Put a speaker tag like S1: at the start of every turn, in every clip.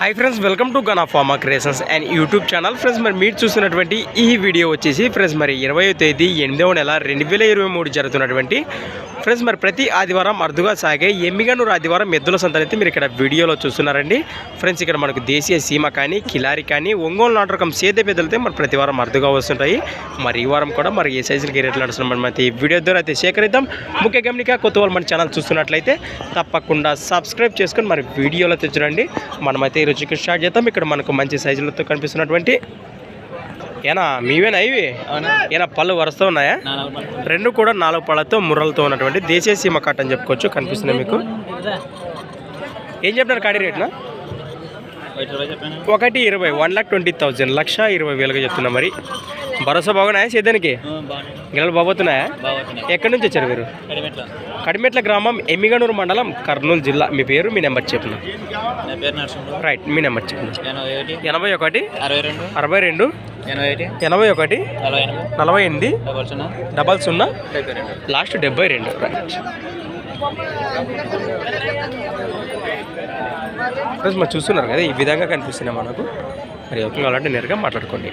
S1: Hi friends welcome to Gana farm creations and YouTube channel friends మరి మీరు చూస్తున్నటువంటి ఈ వీడియో వచ్చేసి ఫ్రెండ్స్ మరి ఇరవయో తేదీ ఎనిమిదవ నెల రెండు వేల ఇరవై మూడు జరుగుతున్నటువంటి ఫ్రెండ్స్ మరి ప్రతి ఆదివారం అరుదుగా సాగే ఎమ్మిగనూరు ఆదివారం ఎద్దుల సంతనైతే మీరు ఇక్కడ వీడియోలో చూస్తున్నారండి. ఫ్రెండ్స్ ఇక్కడ మనకు దేశీయ సీమ కానీ కిలారి కానీ ఒంగోలు నాటు రకం సేద పెద్దలైతే మరి ప్రతి వారం అరుదుగా వస్తుంటాయి. మరి ఈ వారం కూడా మరి ఏ సైజులకి రేట్లు నడుస్తున్నాం మనం ఈ వీడియో ద్వారా అయితే సేకరిద్దాం. ముఖ్య గమనిక కొత్త వాళ్ళు మన ఛానల్ చూస్తున్నట్లయితే తప్పకుండా సబ్స్క్రైబ్ చేసుకొని మరి వీడియోలో తెచ్చురండి మనమైతే ఈరోజు ఇక్కడ స్టార్ట్ చేద్దాం. ఇక్కడ మనకు మంచి సైజులతో కనిపిస్తున్నటువంటి ఏనా? మీవేనా ఇవి? ఏనా పళ్ళు వరుస్తూ ఉన్నాయా? రెండు కూడా నాలుగు పళ్ళతో ముర్రలతో ఉన్నటువంటి దేశీయ సీమ కట్ అని చెప్పుకోవచ్చు కనిపిస్తుంది మీకు. ఏం చెప్తున్నారు కాడి రేట్నా? ఒకటి ఇరవై వన్ లాక్ ట్వంటీ థౌజండ్ లక్ష ఇరవై వేలుగా చెప్తున్నా మరి. భరోసా బాగున్నాయా సేద్యానికి? గిన్నెలు బాగుతున్నాయా? ఎక్కడి నుంచి వచ్చారు మీరు? కడిమెట్ల. గ్రామం ఎమ్మిగనూరు మండలం కర్నూలు జిల్లా. మీ పేరు మీ నెంబర్ చెప్పిన? రైట్ మీ నెంబర్ చెప్పిన?
S2: ఎనభై ఒకటి. అరవై రెండు. ఎనభై ఒకటి. నలభై ఎనిమిది. డబల్ సున్నా.
S1: లాస్ట్ డెబ్బై రెండు. రైట్. ఫ్రెండ్స్ మరి చూస్తున్నారు కదా ఈ విధంగా కనిపిస్తున్నాయి మనకు. మరి ఎవరికి కావాలంటే నేరుగా మాట్లాడుకోండి.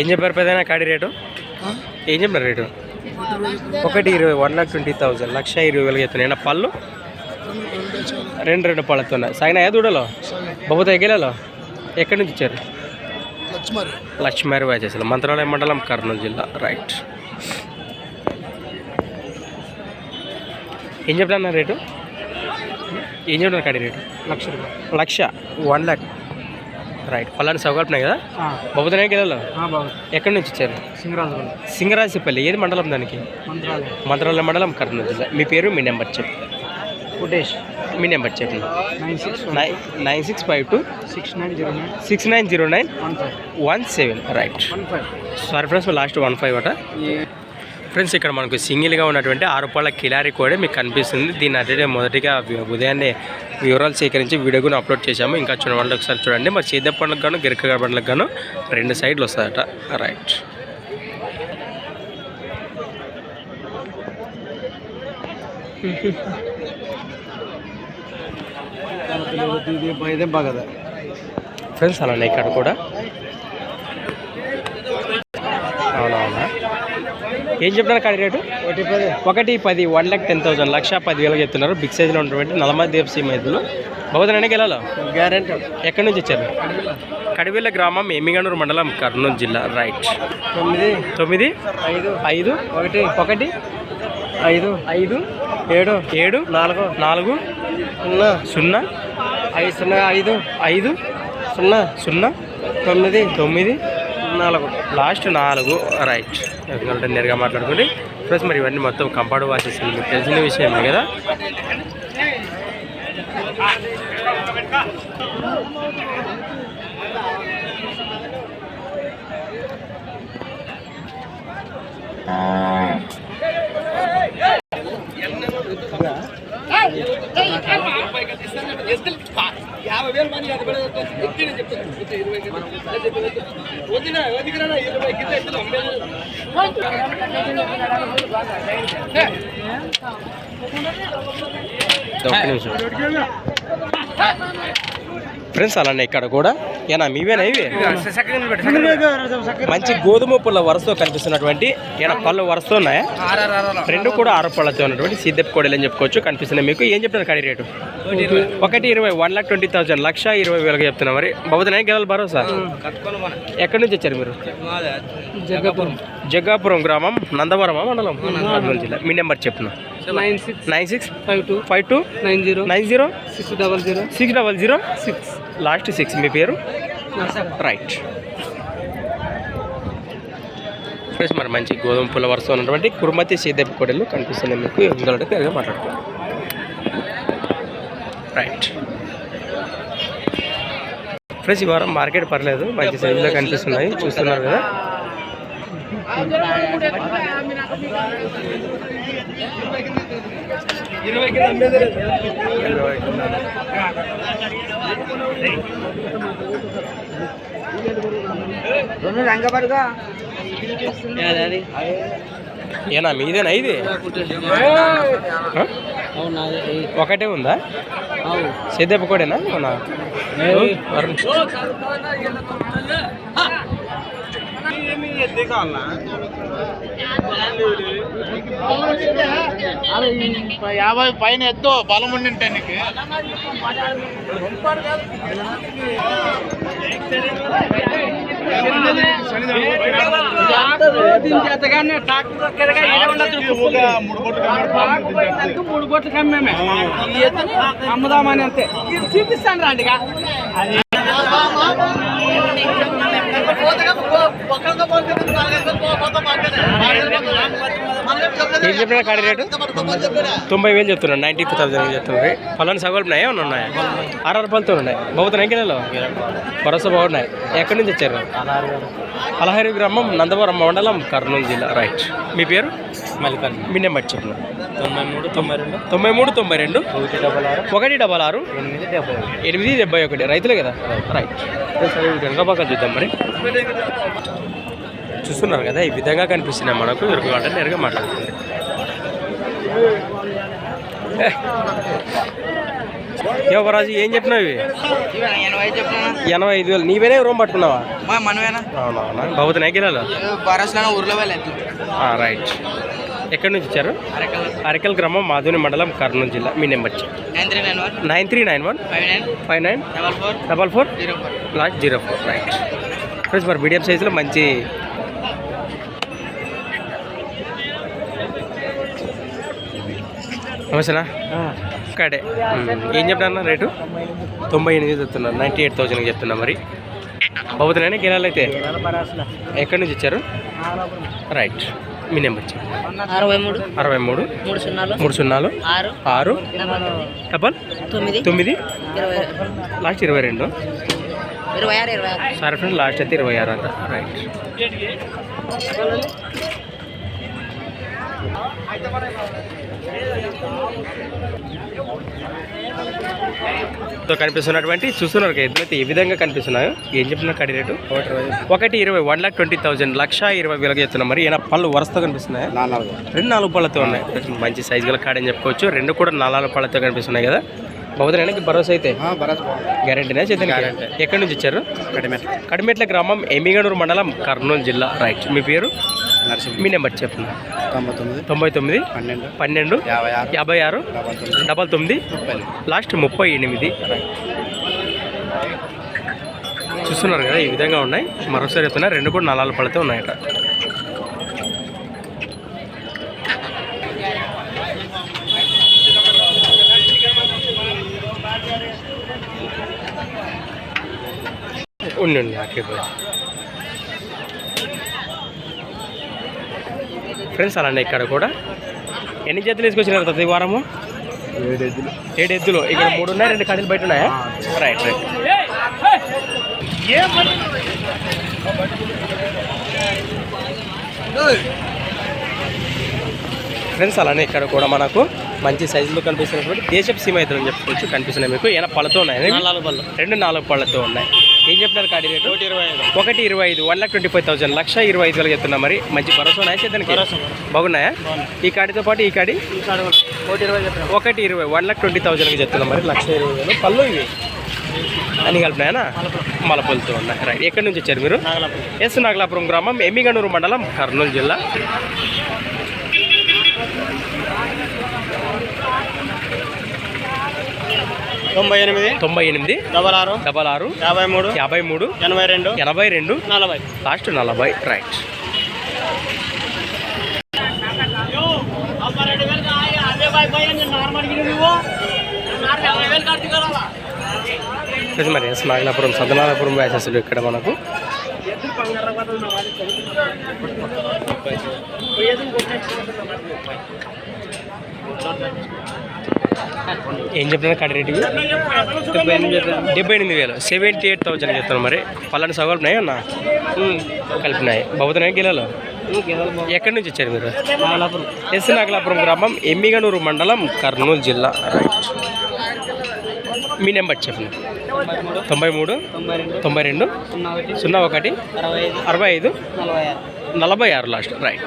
S1: ఏం చెప్పారు పెద్దనా కాడి రేటు? ఏం చెప్పారు రేటు? ఒకటి ఇరవై వన్ లాక్ ట్వంటీ థౌజండ్ లక్ష ఇరవై వేలు చెప్తున్నాయి పళ్ళు? రెండు రెండు పళ్ళతో సాగినాయా దూడలో? బొబ్బత ఎగ్గలలో? ఎక్కడి నుంచి ఇచ్చారు?
S3: లక్ష్మరి.
S1: లక్ష్మీవారి వాచేసారు మంత్రాలయ మండలం కర్నూలు జిల్లా రైట్. ఏం చెప్తున్నా రేటు? ఏం చెప్తున్నారు కాడి రేటు?
S3: లక్ష రూపాయలు.
S1: లక్ష వన్ ల్యాక్. రైట్ పలాని సౌకల్పినాయి కదా? గిలలో
S3: బాగుంది
S1: ఎక్కడి నుంచి ఇచ్చారు
S3: సింగరాజుపల్లి
S1: సింగరాజపల్లి ఏది మండలం దానికి?
S3: మంత్రాలయం.
S1: మంత్రాలయ మండలం కర్నూలు జిల్లా. మీ పేరు మీ నెంబర్ చెప్పు.
S3: ఫుటేష్
S1: మీ నెంబర్ చెప్పండి.
S3: Nine six
S1: nine nine six five two
S3: six nine zero nine.
S1: Six nine zero nine
S3: one
S1: seven. Right. Sorry friends last one five అట. ఫ్రెండ్స్ ఇక్కడ మనకు సింగిల్గా ఉన్నటువంటి ఆరు పళ్ళ కిలారి కూడా మీకు కనిపిస్తుంది. దీన్ని అదే మొదటిగా ఉదయాన్నే వివరాలు సేకరించి వీడియో కూడా అప్లోడ్ చేశాము. ఇంకా చూడండి ఒకసారి చూడండి. మరి చేద్ద పండ్లకు గాను గిరక పండ్లకు గాను రెండు సైడ్లు వస్తాయట. రైట్.
S3: ఇదేం బాగదా
S1: ఫ్రెండ్స్ అలానే ఇక్కడ కూడా. అవునవునా? ఏం చెప్తున్నారు కాడి రేటు?
S3: ఒకటి పది
S1: ఒకటి పది వన్ ల్యాక్ టెన్ థౌసండ్ లక్ష పదివేలకు చెప్తున్నారు. బిగ్ సైజ్లో ఉన్నటువంటి నలమా దేవ్ సీమ ఎద్దులు బహుదననే గెలాలో
S3: గ్యారెంటీ.
S1: ఎక్కడి నుంచి వచ్చారు? కడివెల్ల గ్రామం ఎమ్మిగనూరు మండలం కర్నూలు జిల్లా రైట్.
S3: తొమ్మిది.
S1: తొమ్మిది?
S3: ఐదు.
S1: ఐదు?
S3: ఒకటి.
S1: ఒకటి?
S3: ఐదు.
S1: ఐదు?
S3: ఏడు.
S1: ఏడు?
S3: నాలుగు.
S1: నాలుగు?
S3: సున్నా.
S1: సున్నా?
S3: ఐదు సున్నా ఐదు
S1: ఐదు
S3: సున్నా
S1: సున్నా
S3: తొమ్మిది
S1: తొమ్మిది
S3: నాలుగు.
S1: లాస్ట్ నాలుగు రైట్. ఎందుకంటే నేరుగా మాట్లాడుకోండి. ప్లస్ మరి ఇవన్నీ మొత్తం కంపౌండ్ వాచెస్ మీకు తెలిసిన విషయమే కదా? ఒక్క నిమిషం. ఫ్రెండ్స్ అలానే ఇక్కడ కూడా ఏనా మీవేనా ఇవి? మంచి గోధుమ పుల్ల వరుసతో కనిపిస్తున్నటువంటి ఏనా పళ్ళు వరుసతో ఉన్నాయా? రెండు కూడా ఆరు పళ్ళతో ఉన్నటువంటి సిద్ధప్ కోడలు అని చెప్పుకోవచ్చు కనిపిస్తున్నాయి మీకు. ఏం చెప్తున్నారు కడి రేటు? ఒకటి ఇరవై వన్ లాక్ ట్వంటీ థౌసండ్ లక్ష ఇరవై వేలకు చెప్తున్నా మరి. బాబుతున్నాయి గెలలు భరోసా? ఎక్కడి నుంచి వచ్చారు మీరు?
S3: జగ్గపురం.
S1: జగ్గాపురం గ్రామం నందవరమా మండలం? కర్నూలు జిల్లా. మీ నెంబర్ చెప్తున్నా.
S3: Nine six
S1: nine six
S3: five two
S1: five two
S3: nine zero
S1: nine zero
S3: six double zero
S1: six double zero
S3: six.
S1: Last six మీ పేరు? రైట్. ఫ్రెండ్స్ మరి మంచి గోధుమ పుల్ల వరుస ఉన్నటువంటి కురుమతి సీదేపు కొడలు కనిపిస్తున్నాయి మీకు. ఎందుకంటే పెద్దగా మాట్లాడుకోండి రైట్. ఫ్రెండ్స్ ఈ వారం మార్కెట్ పర్లేదు. మంచి సైజులో కనిపిస్తున్నాయి. చూస్తున్నారు కదా.
S3: అది
S1: ఏనా మీదేనా ఇది? ఒకటే ఉందా? కూడానా? అవునా? వరుణ్.
S2: యాభై పైన ఎత్తు బలం ఉండింటే నీకు.
S3: మూడు కోట్లు కమ్మేమే. అమ్ముదామని అంతే. చూపిస్తాను రండి
S1: ఏం చెప్పినా కాడి రేటు? తొంభై వేలు చెప్తున్నాను నైంటీ టూ థౌసండ్ చెప్తున్నారు పలానా సగోలు ఉన్నాయి ఏమన్నా ఉన్నాయా? ఆరు రూపాయలతో ఉన్నాయి. బాగుతున్నాయి కిలోలో భరోసా బాగున్నాయి. ఎక్కడి నుంచి వచ్చారు? పలహారు గ్రామం నందవరం మండలం కర్నూలు జిల్లా. రైట్. మీ పేరు?
S2: మల్లికార్జున.
S1: మీ నెంబర్ చెప్పిన
S2: తొంభై మూడు తొంభై రెండు.
S1: తొంభై మూడు తొంభై రెండు.
S2: ఒకటి డబల్ ఆరు.
S1: ఒకటి డబల్ ఆరు.
S2: ఎనిమిది డెబ్బై
S1: ఎనిమిది డెబ్బై ఒకటి. రైతులే కదా? రైట్. సరే పక్కన చూద్దాం మరి. చూస్తున్నారు కదా ఈ విధంగా కనిపిస్తున్నాయి మనకు ఎరుకు అంటే నేరుగా మాట్లాడుతుంది. యువరాజు ఏం చెప్పినావు ఇవి?
S3: ఎనభై
S1: ఐదు వేలు. నీవేనే రూమ్ పట్టుకున్నావా? అవునవునా బాబుతున్నాయి కిరాలు
S3: బరస్లో ఊర్లో వెళ్ళదు.
S1: రైట్ ఎక్కడి నుంచి వచ్చారు? అరకల్. గ్రామం మాధుని మండలం కర్నూలు జిల్లా. మీ number
S3: nine three nine one. Five nine.
S1: Five nine.
S3: Double four.
S1: Double four. Last zero four. Right friends మరి మీడియం సైజులో మంచి నమస్తేనా ఇక్కడే ఏం చెప్తాను రేటు? తొంభై ఎనిమిది చెప్తున్నారు నైంటీ ఎయిట్ థౌసండ్కి చెప్తున్నా మరి. బాబుతున్నానే గిరాలు అయితే? ఎక్కడి నుంచి ఇచ్చారు? రైట్. మీ నెంబర్
S4: అరవై మూడు
S1: అరవై మూడు
S4: మూడు సున్నాలు.
S1: మూడు సున్నాలు.
S4: ఆరు.
S1: ఆరు. డబల్.
S4: తొమ్మిది.
S1: తొమ్మిది? లాస్ట్ ఇరవై రెండు.
S4: ఇరవై ఆరు ఇరవై ఆరు
S1: సరే ఫ్రెండ్ లాస్ట్ అయితే ఇరవై ఆరు అంట. రైట్. తో కనిపిస్తున్నటువంటి చూస్తున్నారు ఎద్దులైతే ఏ విధంగా కనిపిస్తున్నాయో ఏం చెప్తున్నా కడి రేటు? ఒకటి ఇరవై వన్ లాక్ ట్వంటీ థౌసండ్ లక్ష ఇరవై వేలకు చెప్తున్నాం. మరి ఏమైనా పళ్ళు వరుసతో కనిపిస్తున్నాయా? రెండు నాలుగు పళ్ళతో ఉన్నాయి. మంచి సైజు గల కాడని చెప్పుకోవచ్చు. రెండు కూడా నాలుగు పళ్ళతో కనిపిస్తున్నాయి కదా. బహుదరానికి భరోసా అయితే? గ్యారంటీనా చేద్దాం ఎక్కడి నుంచి ఇచ్చారు కడిమెట్ల. కడిమెట్ల గ్రామం ఎమ్మిగనూరు మండలం కర్నూలు జిల్లా. రైట్ మీ పేరు? మీ నెంబర్ చెప్పండి.
S2: తొంభై తొమ్మిది
S1: తొంభై తొమ్మిది
S2: పన్నెండు
S1: పన్నెండు
S2: యాభై ఆరు డబల్ తొమ్మిది
S1: లాస్ట్ ముప్పై ఎనిమిది. చూస్తున్నారు కదా ఈ విధంగా ఉన్నాయి. మరోసారి చెప్తున్నా రెండు కూడా నాలుగు పళ్ళతో ఉన్నాయట. ఉండి ఉండి అక్కడ ఫ్రెండ్స్ అలానే ఇక్కడ కూడా. ఎన్ని జతలు వేసుకొచ్చినారు ప్రతి వారము? ఏడు ఎద్దులు. ఇక్కడ మూడు ఉన్నాయి రెండు కడలు బయట ఉన్నాయా? రైట్ రైట్ ఫ్రెండ్స్ అలానే ఇక్కడ కూడా మనకు మంచి సైజులో కనిపిస్తున్నటువంటి దేశపు సీమ ఎద్దులు అని చెప్పుకోవచ్చు. కనిపిస్తున్నాయి మీకు. ఏమైనా పళ్ళతో ఉన్నాయి
S2: నాలుగు పళ్ళు.
S1: రెండు నాలుగు పళ్ళతో ఉన్నాయి. ఏం చెప్తున్నారు కాడి రేటు?
S2: ఒకటి ఇరవై ఐదు.
S1: ఒకటి ఇరవై ఐదు one lakh twenty five thousand లక్ష ఇరవై ఐదు వేలు చెప్తున్నా మరి. మంచి భరోసా ఉన్నాయా
S2: భరోసా.
S1: బాగున్నాయా? ఈ కాడితో పాటు ఈ కాడి?
S2: ఒకటి ఇరవై
S1: వన్ లాక్ ట్వంటీ థౌసండ్కి చెప్తున్నా మరి. లక్ష ఇరవై వేలు. పళ్ళు ఇవి. అని కలిపినాయనా? మలపలతో ఉన్నాయి. రైట్. ఎక్కడి నుంచి వచ్చారు మీరు? ఎస్ నాగలాపురం గ్రామం ఎమ్మిగనూరు మండలం కర్నూలు జిల్లా.
S2: తొంభై ఎనిమిది
S1: తొంభై ఎనిమిది
S2: డబల్ ఆరు
S1: డబల్ ఆరు
S2: యాభై మూడు
S1: యాభై మూడు
S2: ఎనభై రెండు
S1: ఎనభై రెండు
S2: నలభై.
S1: లాస్ట్ నలభై రైట్. మరి ఎస్ నాగలాపురం సదనాలపురం వ్యాసెస్లు ఇక్కడ మనకు. ఏం చెప్తున్నా కడి రేటు? డెబ్బై ఎనిమిది వేలు. సెవెంటీ ఎయిట్ థౌసండ్ చెప్తాను మరి. పలాని సవాలు ఉన్నాయి అన్న? కలిపినాయి బాబుతున్నాయి గిలాలు ఎక్కడి నుంచి వచ్చారు మీరు? ఎస్ నాగలాపురం గ్రామం ఎమ్మిగనూరు మండలం కర్నూలు జిల్లా. మీ నెంబర్ చెప్పండి. తొంభై మూడు తొంభై రెండు సున్నా ఒకటి అరవై ఐదు నలభై ఆరు. లాస్ట్. రైట్.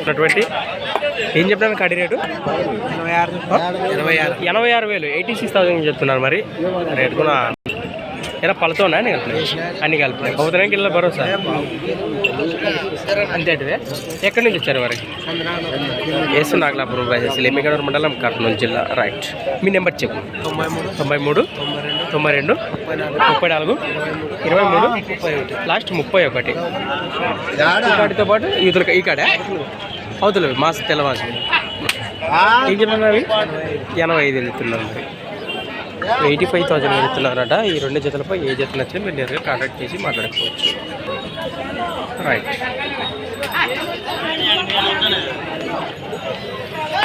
S1: ఉన్నటువంటి ఏం చెప్పినాను కడి రేటు? ఎనభై ఆరు. ఎనభై ఆరు వేలు. ఎయిటీ సిక్స్ థౌసండ్ చెప్తున్నారు మరి. రేటు కూడా ఎలా పళ్ళతోనా అన్ని కలిపి? అన్ని కలిపి. కౌతరానికి వెళ్ళిన భరోసా. అంతే అంటే ఎక్కడి నుంచి వచ్చారు మరి? వేసు నాగలాపురం రాజేసి ఎమ్మిగడూరు మండలం కర్నూలు జిల్లా. రైట్. మీ నెంబర్ చెప్పు. తొంభై మూడు. తొంభై రెండు ముప్పై నాలుగు ఇరవై మూడు లాస్ట్ ముప్పై ఒకటి. వాటితో పాటు ఇతర ఈ కాడ? అవతల మాస తెల్ల మాసం ఏం ఎనభై ఐదు వెళ్తున్నారు మరి. ఎయిటీ ఫైవ్ థౌసండ్ వెళ్తున్నారట ఈ రెండు జతలపై ఏ జత నచ్చినా మీరు నేరుగా కాంటాక్ట్ చేసి మాట్లాడుకోవచ్చు. రైట్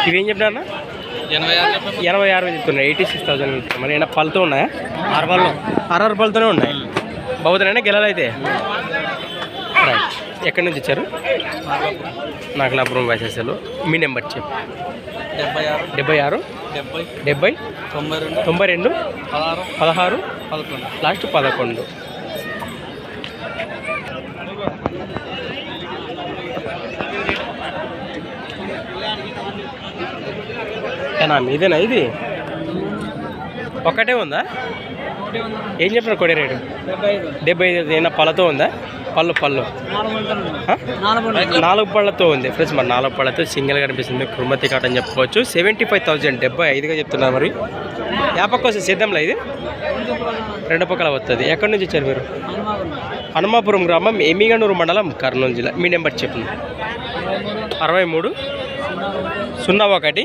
S1: ఇవేం చెప్పినా ఎనభై ఆరు వేలు చెప్తున్నాయి ఎయిటీ సిక్స్ థౌసండ్ వెళ్తున్నాయి మరి ఏమైనా పళ్ళతో ఉన్నాయా? ఆరు పళ్ళు ఆరు ఆరు పళ్ళతోనే ఉన్నాయి. బహుతనైనా? గెలాలు అయితే. రైట్ ఎక్కడి నుంచి వచ్చారు? నాగలాపురం వైసెస్లో మీ నెంబర్ చెప్పు.
S3: డెబ్బై ఆరు.
S1: డెబ్బై ఆరు?
S3: డెబ్బై.
S1: డెబ్బై?
S3: తొంభై రెండు.
S1: తొంభై రెండు?
S3: పదహారు.
S1: పదహారు?
S3: పదకొండు.
S1: లాస్ట్ పదకొండు. ఏనా మీదేనా ఇది? ఒక్కటే ఉందా? ఏం చెప్పిన కొడి రేటు? డెబ్బై ఐదు. ఏమైనా పళ్ళతో ఉందా? పళ్ళు పళ్ళు? నాలుగు పళ్ళతో ఉంది. ఫ్రెండ్స్ మరి నాలుగు పళ్ళతో సింగిల్ కనిపిస్తుంది. కుర్మతి కాట్ అని చెప్పుకోవచ్చు. సెవెంటీ ఫైవ్ థౌజండ్ డెబ్బై ఐదుగా చెప్తున్నారు మరి. యాపక్క వస్తే సిద్ధంలో ఇది? రెండు పక్కల వస్తుంది. ఎక్కడి నుంచి వచ్చారు మీరు? హనుమాపురం గ్రామం ఎమిగనూరు మండలం కర్నూలు జిల్లా. మీ నెంబర్ చెప్పండి. అరవై మూడు. సున్నా ఒకటి.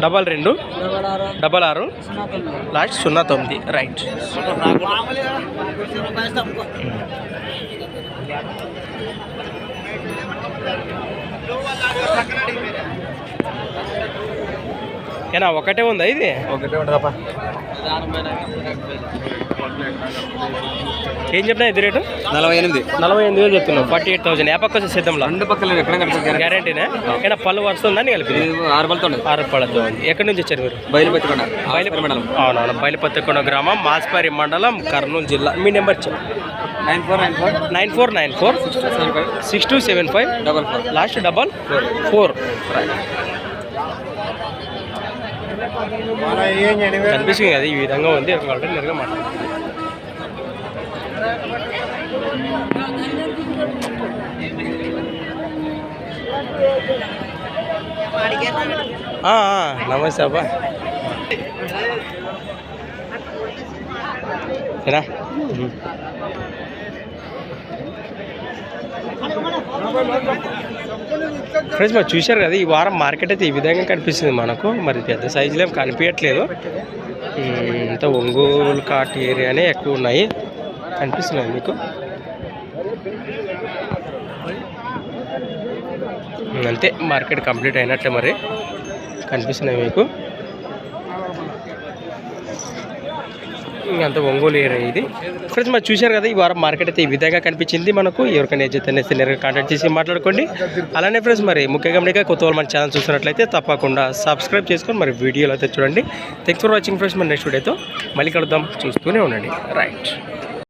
S1: డబల్ రెండు. డబల్ ఆరు. లాస్ట్ సున్నా తొమ్మిది. రైట్. ఏనా ఒకటే ఉందా ఇది?
S3: ఒకటే ఉంటుందప్ప.
S1: ఏం చెప్పినా ఇది రేటు?
S3: నలభై ఎనిమిది.
S1: నలభై ఎనిమిది వేలు చెప్తున్నావు ఫార్టీ ఎయిట్ థౌసండ్. యాపక్క సిద్ధంలో?
S3: రెండు పక్కల ఎక్కడ కనిపిస్తుంది?
S1: గ్యారంటీనే ఏనా పళ్ళు వస్తుందని కలిపి
S3: ఆరు పళ్ళతో
S1: ఆరు పళ్ళతో ఎక్కడి నుంచి వచ్చారు మీరు?
S3: బయలుపెట్టుకున్నా
S1: బయలు
S3: మేడం
S1: అవునవును. బయలుపత్తికొండ గ్రామం మాస్పారి మండలం కర్నూలు జిల్లా. మీ నెంబర్ చెప్పు.
S3: Nine four nine four.
S1: Nine four nine four. Six two seven five.
S3: Double four.
S1: Last double four. కనిపిస్తుంది కదా ఈ విధంగా ఉంది. కాబట్టి నేరుగా మాట్లాడు ఆ, ఆ, నమస్తే అబ్బా. ఏనా ఫ్రెండ్స్ మరి చూశారు కదా ఈ వారం మార్కెట్ అయితే ఈ విధంగా కనిపిస్తుంది మనకు. మరి పెద్ద సైజులో ఏం కనిపించట్లేదు. ఇంత ఒంగోలు కాట్ ఏరియానే ఎక్కువ ఉన్నాయి. కనిపిస్తున్నాయి మీకు. అంతే మార్కెట్ కంప్లీట్ అయినట్లే మరి. కనిపిస్తున్నాయి మీకు. అంత ఒంగోలు ఏరియా ఇది. ఫ్రెండ్స్ మరి చూశారు కదా ఈ వారం మార్కెట్ అయితే ఈ విధంగా కనిపించింది మనకు. ఎవరికైనా ఏజెంట్ నేరుగా కాంటాక్ట్ చేసి మాట్లాడుకోండి. అలానే ఫ్రెండ్స్ మరి ముఖ్యంగా గమనిక కొత్త వాళ్ళు మన ఛానల్ చూస్తున్నట్లయితే తప్పకుండా సబ్స్క్రైబ్ చేసుకొని మరి వీడియోలు అయితే చూడండి. థ్యాంక్స్ ఫర్ వాచింగ్ ఫ్రెండ్స్ మరి నెక్స్ట్ వీడియోతో మళ్ళీ కలుద్దాం. చూస్తూనే ఉండండి. రైట్